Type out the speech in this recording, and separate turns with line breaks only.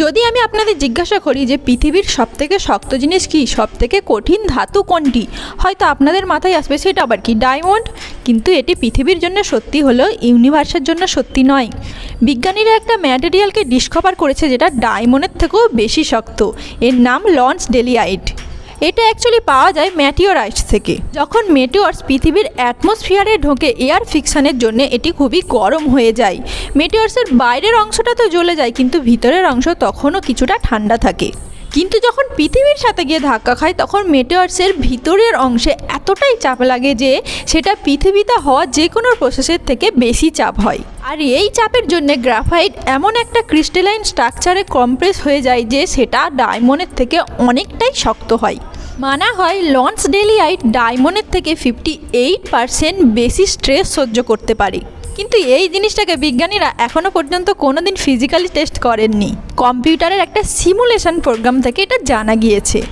যদি আমি আপনাদের জিজ্ঞাসা করি যে পৃথিবীর সবথেকে শক্ত জিনিস কি, সবথেকে কঠিন ধাতু কোনটি, হয়তো আপনাদের মাথায় আসবে সেটা আবার কি, ডায়মন্ড? কিন্তু এটি পৃথিবীর জন্য সত্যি হলেও ইউনিভার্সের জন্য সত্যি নয়। বিজ্ঞানীরা একটা ম্যাটেরিয়ালকে ডিসকভার করেছে যেটা ডায়মন্ডের থেকেও বেশি শক্ত। এর নাম লঞ্চ ডেলিয়াইট। এটা অ্যাকচুয়ালি পাওয়া যায় ম্যাটিওরাইটস থেকে। যখন মেটিওরস পৃথিবীর অ্যাটমসফিয়ারে ঢোকে এয়ার ফিকশানের জন্য, এটি খুবই গরম হয়ে যায়। মেটিওরসের বাইরের অংশটা তো জ্বলে যায়, কিন্তু ভিতরের অংশ তখনও কিছুটা ঠান্ডা থাকে। কিন্তু যখন পৃথিবীর সাথে গিয়ে ধাক্কা খায়, তখন মেটিওরসের ভিতরের অংশে এতটাই চাপ লাগে যে, সেটা পৃথিবীতে হওয়া যে কোনো প্রসেসের থেকে বেশি চাপ হয়। আর এই চাপের জন্য গ্রাফাইট এমন একটা ক্রিস্টালাইন স্ট্রাকচারে কম্প্রেস হয়ে যায় যে, সেটা ডায়মন্ডের থেকে অনেকটাই শক্ত হয়। মানা হয় লঞ্চ ডেলিয়াইট ডায়মন্ডের থেকে ফিফটি এইট পারসেন্ট বেশি স্ট্রেস সহ্য করতে পারে। কিন্তু এই জিনিসটাকে বিজ্ঞানীরা এখনও পর্যন্ত কোনোদিন ফিজিক্যালি টেস্ট করেননি। কম্পিউটারের একটা সিমুলেশন প্রোগ্রাম থেকে এটা জানা গিয়েছে।